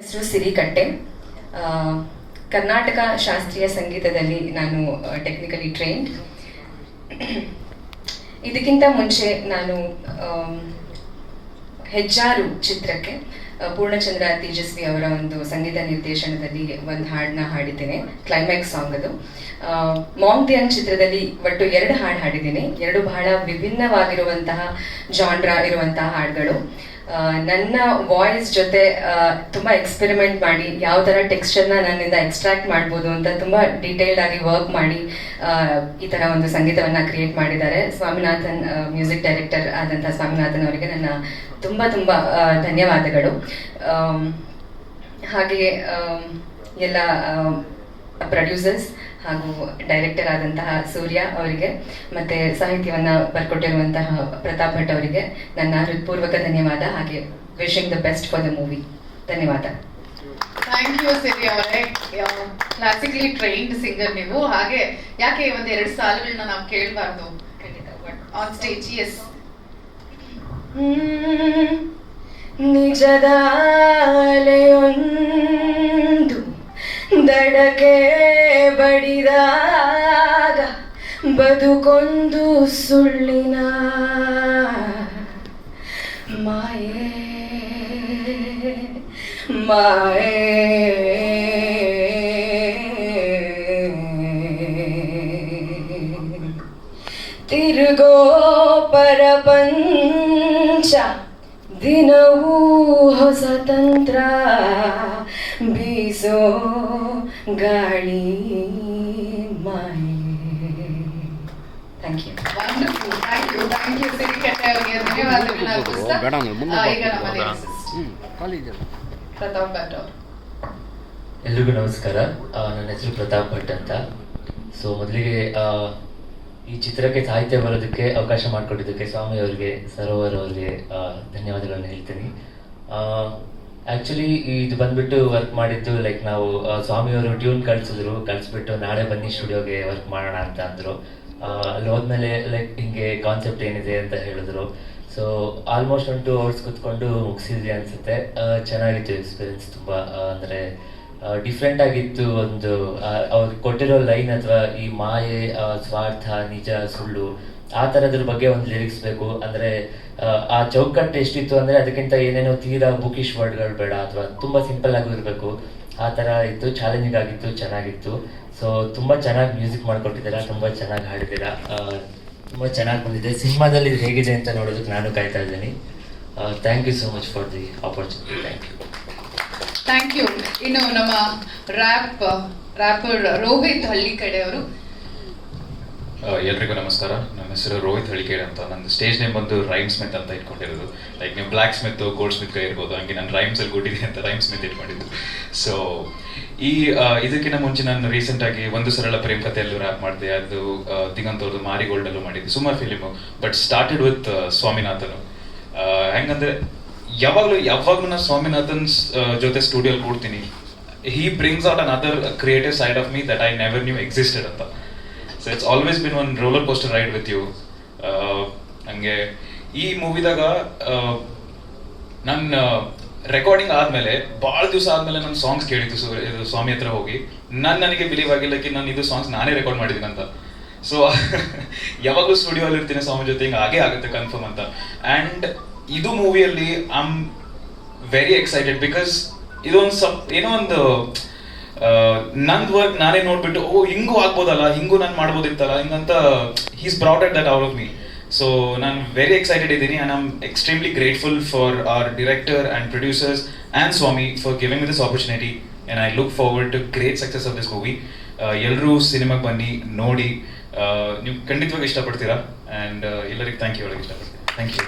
ಹೆಸರು ಸಿರಿಕಟ್ಟೆ. ಕರ್ನಾಟಕ ಶಾಸ್ತ್ರೀಯ ಸಂಗೀತದಲ್ಲಿ ನಾನು ಟೆಕ್ನಿಕಲಿ ಟ್ರೈನ್ಡ್ ಇದಕ್ಕಿಂತ ಮುಂಚೆ ನಾನು ಹೆಜ್ಜಾರು ಚಿತ್ರಕ್ಕೆ ಪೂರ್ಣಚಂದ್ರ ತೇಜಸ್ವಿ ಅವರ ಒಂದು ಸಂಗೀತ ನಿರ್ದೇಶನದಲ್ಲಿ ಒಂದು ಹಾಡನ್ನ ಹಾಡಿದ್ದೇನೆ ಕ್ಲೈಮ್ಯಾಕ್ಸ್ ಸಾಂಗ್ ಅದು. ಮಾಂಗ್ ದಿಯನ್ ಚಿತ್ರದಲ್ಲಿ ಒಟ್ಟು ಎರಡು ಹಾಡು ಹಾಡಿದ್ದೀನಿ. ಎರಡು ಬಹಳ ವಿಭಿನ್ನವಾಗಿರುವಂತಹ ಜಾನ್ರ ಇರುವಂತಹ ಹಾಡುಗಳು. ನನ್ನ ವಾಯ್ಸ್ ಜೊತೆ ತುಂಬ ಎಕ್ಸ್ಪೆರಿಮೆಂಟ್ ಮಾಡಿ, ಯಾವ ತರ ಟೆಕ್ಸ್ಚರ್ನ ನನ್ನಿಂದ ಎಕ್ಸ್ಟ್ರಾಕ್ಟ್ ಮಾಡ್ಬೋದು ಅಂತ ತುಂಬಾ ಡೀಟೇಲ್ಡ್ ಆಗಿ ವರ್ಕ್ ಮಾಡಿ ಈ ತರ ಒಂದು ಸಂಗೀತವನ್ನ ಕ್ರಿಯೇಟ್ ಮಾಡಿದ್ದಾರೆ. ಸ್ವಾಮಿನಾಥನ್ ಮ್ಯೂಸಿಕ್ ಡೈರೆಕ್ಟರ್ ಆದಂಥ ಸ್ವಾಮಿನಾಥನ್ ಅವರಿಗೆ ನನ್ನ ತುಂಬಾ ತುಂಬಾ ಧನ್ಯವಾದಗಳು. ಹಾಗೆಯೇ ಎಲ್ಲ ಪ್ರೊಡ್ಯೂಸರ್ಸ್ ಹಾಗೂ ಡೈರೆಕ್ಟರ್ ಆದಂತಹ ಸೂರ್ಯ ಅವರಿಗೆ ಮತ್ತೆ ಸಾಹಿತ್ಯವನ್ನ ಬರ್ಕೊಟ್ಟಿರುವಂತಹ ಪ್ರತಾಪ್ ಭಟ್ ಅವರಿಗೆ ನನ್ನ ಹೃತ್ಪೂರ್ವಕ ಧನ್ಯವಾದ ಹಾಗೆ wishing the best for the movie ಧನ್ಯವಾದ. ಥ್ಯಾಂಕ್ ಯು ಸಿರಿ ಅವರೇ. ಕ್ಲಾಸಿಕಲಿ ಟ್ರೈನ್ಡ್ ಸಿಂಗರ್ ನೀವು. ಹಾಗೆ ಯಾಕೆ ಒಂದು ಎರಡು ಸಾಲುಗಳನ್ನ ನಾವು ಕೇಳಬಾರ್ದು? ಆನ್ ಸ್ಟೇಜ್ ಎಸ್ ನಿಜದ ಬದುಕೊಂದು ಸುಳ್ಳಿನ ಮಾಯೆ ಮಾಯೆ. ತಿರುಗೋ ಪರಪಂಚ ದಿನವೂ ಹೊಸ ತಂತ್ರ ಬೀಸೋ ಗಾಳಿ ಮಾಯೆ. Thank you wonderful thank you thank you Siri Katte ಅವರಿಗೆ ಧನ್ಯವಾದಗಳನ್ನ ಅರ್ಪಿಸ್ತಾ, ಈಗ ನಮ್ಮ ಪ್ರತಾಪ್ ಭಟ್ ಅವರು. ಎಲ್ರಿಗೂ ನಮಸ್ಕಾರ. ನನ್ನ ಹೆಸರು ಪ್ರತಾಪ್ ಭಟ್ ಅಂತ. ಸೊ ಮೊದಲಿಗೆ ಈ ಚಿತ್ರಕ್ಕೆ ಸಾಹಿತ್ಯ ಬರೋದಕ್ಕೆ ಅವಕಾಶ ಮಾಡಿಕೊಟ್ಟಿದ್ದಕ್ಕೆ ಸ್ವಾಮಿ ಅವರಿಗೆ ಸರೋವರ್ ಅವರಿಗೆ ಧನ್ಯವಾದಗಳನ್ನು ಹೇಳ್ತೀನಿ. ಆ್ಯಕ್ಚುಲಿ ಇದು ಬಂದ್ಬಿಟ್ಟು ವರ್ಕ್ ಮಾಡಿದ್ದು ಲೈಕ್ ನಾವು ಸ್ವಾಮಿಯವರು ಸ್ವಾಮಿ ಅವರು ಟ್ಯೂನ್ ಕಳಿಸಿದ್ರು. ಕಳಿಸ್ಬಿಟ್ಟು ನಾಳೆ ಬನ್ನಿ ಸ್ಟುಡಿಯೋಗೆ ವರ್ಕ್ ಮಾಡೋಣ ಅಂತ ಅಂದರು. ಅಲ್ಲಿ ಹೋದ್ಮೇಲೆ ಲೈಕ್ ಹಿಂಗೆ ಕಾನ್ಸೆಪ್ಟ್ ಏನಿದೆ ಅಂತ ಹೇಳಿದ್ರು. ಸೊ ಆಲ್ಮೋಸ್ಟ್ ಒಂದು ಟೂ ಅವರ್ಸ್ ಕುತ್ಕೊಂಡು ಮುಗಿಸಿದ್ವಿ ಅನ್ಸುತ್ತೆ. ಚೆನ್ನಾಗಿತ್ತು ಎಕ್ಸ್ಪೀರಿಯನ್ಸ್ ತುಂಬ. ಅಂದರೆ ಡಿಫ್ರೆಂಟ್ ಆಗಿತ್ತು ಒಂದು ಅವ್ರು ಕೊಟ್ಟಿರೋ ಲೈನ್ ಅಥವಾ ಈ ಮಾಯೆ ಸ್ವಾರ್ಥ, ನಿಜ, ಸುಳ್ಳು, ಆ ಥರದ್ರ ಬಗ್ಗೆ ಒಂದು ಲಿರಿಕ್ಸ್ ಬೇಕು. ಅಂದರೆ, ಆ ಚೌಕಟ್ಟು ಎಷ್ಟಿತ್ತು ಅಂದರೆ ಅದಕ್ಕಿಂತ ಏನೇನೋ ತೀರಾ ಬುಕಿಶ್ ವರ್ಡ್ಗಳು ಬೇಡ. ಅಥವಾ ತುಂಬ ಸಿಂಪಲ್ ಆಗಿ ಇರಬೇಕು. ಆ ಥರ ಇತ್ತು ಚಾಲೆಂಜಿಂಗ್ ಆಗಿತ್ತು ಚೆನ್ನಾಗಿತ್ತು. ಸೊ ತುಂಬ ಚೆನ್ನಾಗಿ ಮ್ಯೂಸಿಕ್ ಮಾಡಿಕೊಟ್ಟಿದ್ದೀರಾ ತುಂಬ ಚೆನ್ನಾಗಿ ಹಾಡಿದ್ದೀರಾ. ತುಂಬ ಚೆನ್ನಾಗಿ ಬಂದಿದೆ. ಸಿನಿಮಾದಲ್ಲಿ ಇದು ಹೇಗಿದೆ ಅಂತ ನೋಡೋದಕ್ಕೆ ನಾನು ಕಾಯ್ತಾ ಇದ್ದೀನಿ. Thank you so much for the opportunity thank you thank you ಇನ್ನು ನಮ್ಮ ರ್ಯಾಪ್ ರ್ಯಾಪರ್ ರೋಹಿತ್ ಹಳ್ಳಿ ಕಡೆ ಅವರು ಆ, ಎಲ್ರಿಗೂ ನಮಸ್ಕಾರ. ನನ್ನ ಹೆಸರು ರೋಹಿತ್ ಹಳಿಕೇಡ್ ಅಂತ. ನನ್ನ ಸ್ಟೇಜ್ ನೇಮ್ ಬಂದು ರೈಮ್ ಸ್ಮಿತ್ ಅಂತ ಇಟ್ಕೊಂಡಿರೋದು. ಲೈಕ್ ನೀವು ಬ್ಲ್ಯಾಕ್ ಸ್ಮಿತ್ ಗೋಲ್ಡ್ ಸ್ಮಿತ್ ಇರ್ಬೋದು. ಹಂಗೆ ನಾನು ರೈಮ್ಸ್ ಅಲ್ಲಿ ಕೊಟ್ಟಿದ್ದೀನಿ ಅಂತ ರೈಮ್ ಸ್ಮಿತ್ ಇಟ್ಕೊಂಡಿದ್ದು. ಸೊ ಈ ಇದಕ್ಕಿಂತ ಮುಂಚೆ ನಾನು ರೀಸೆಂಟ್ ಆಗಿ ಒಂದು ಸರಳ ಪ್ರೇಮ್ ಕಥೆಯಲ್ಲೂ ರ್ಯಾಪ್ ಮಾಡಿದೆ. ಅದು ದಿಗಂತವ್ರದ್ದು ದಿಗಂತ್ ಅವ್ರದ್ದು ಮಾರಿಗೋಲ್ಡ್ ಅಲ್ಲೂ ಮಾಡಿದ್ದೆ. ಸುಮಾರು ಫಿಲಿಮು. ಬಟ್ ಸ್ಟಾರ್ಟೆಡ್ ವಿತ್ ಸ್ವಾಮಿನಾಥನು. ಹೆಂಗಂದ್ರೆ ಯಾವಾಗಲೂ ಯಾವಾಗಲೂ ನಾನು ಸ್ವಾಮಿನಾಥನ್ ಜೊತೆ ಸ್ಟುಡಿಯೋಲಿ ಕೂಡ್ತೀನಿ. He brings out another creative side of me that I never knew existed ಅಂತ. So it's always been one roller coaster ride with you ಹಂಗೆ ಈ ಮೂವಿದಾಗ ನನ್ನ ರೆಕಾರ್ಡಿಂಗ್ ಆದಮೇಲೆ ಭಾಳ ದಿವಸ ಆದಮೇಲೆ ನನ್ನ ಸಾಂಗ್ಸ್ ಕೇಳಿತ್ತು ಸೊ, ಇದು ಸ್ವಾಮಿ ಹತ್ರ ಹೋಗಿ. ನನ್ನ ನನಗೆ ಬಿಲೀವ್ ಆಗಿಲ್ಲ ಕಿ ನಾನು ಇದು ಸಾಂಗ್ಸ್ ನಾನೇ ರೆಕಾರ್ಡ್ ಮಾಡಿದ್ದೀನಿ ಅಂತ ಸೊ ಯಾವಾಗಲೂ ಸ್ಟುಡಿಯೋಲ್ಲಿ ಇರ್ತೀನಿ ಸ್ವಾಮಿ ಜೊತೆ, ಹಿಂಗೆ ಹಾಗೆ ಆಗುತ್ತೆ ಕನ್ಫರ್ಮ್ ಅಂತ. ಆ್ಯಂಡ್ ಇದು ಮೂವಿಯಲ್ಲಿ I am very excited because ಇದೊಂದು ಸಪ್, ಏನೋ ಒಂದು ನಂದ್ ವರ್ಕ್ ನಾನೇ ನೋಡ್ಬಿಟ್ಟು, ಓ, ಹಿಂಗೂ ಆಗ್ಬೋದಲ್ಲ, ಹಿಂಗೂ ನಾನು ಮಾಡ್ಬೋದಿತ್ತಲ್ಲ, ಹಿಂಗಂತ he's brought that out of me so ನಾನು ವೆರಿ ಎಕ್ಸೈಟೆಡ್ ಇದ್ದೀನಿ and I'm extremely grateful for our director and producers and Swami for giving this opportunity and I look forward to great success of this movie ಎಲ್ಲರೂ ಸಿನಿಮಾಗೆ ಬನ್ನಿ, ನೋಡಿ. ನೀವು ಖಂಡಿತವಾಗಿ ಇಷ್ಟಪಡ್ತೀರಾ? And ಎಲ್ಲರಿಗೆ ಥ್ಯಾಂಕ್ ಯು ಹೇಳಕ್ಕೆ ಇಷ್ಟಪಡ್ತೀನಿ. Thank you